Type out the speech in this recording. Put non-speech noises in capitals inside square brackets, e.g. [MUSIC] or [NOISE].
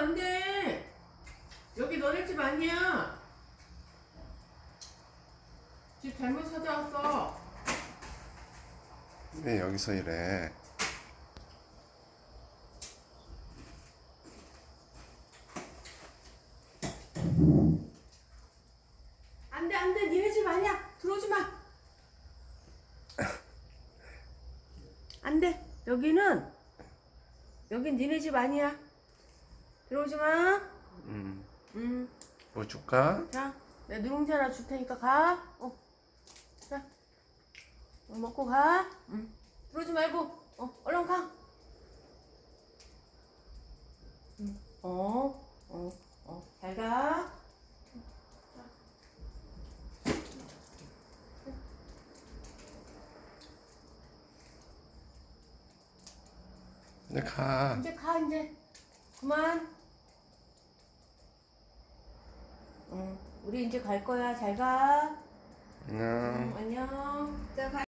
안 돼. 여기 너네 집 아니야. 집 잘못 찾아왔어. 왜 여기서 이래? 안 돼, 안 돼. 니네 집 아니야. 들어오지 마. [LAUGHS] 안 돼. 여기는, 여긴 니네 집 아니야. 들어오지 마. 음, 음. 뭐 줄까? 자, 내가 누룽지 하나 줄 테니까 가. 어. 자. 어, 먹고 가. 응. 들어오지 말고. 어, 얼른 가. 응. 어, 어, 어. 잘 가. 이제 가. 이제 가, 이제. 그만. 응. 우리 이제 갈 거야. 잘 가. 안녕. 응, 안녕. 자, 가.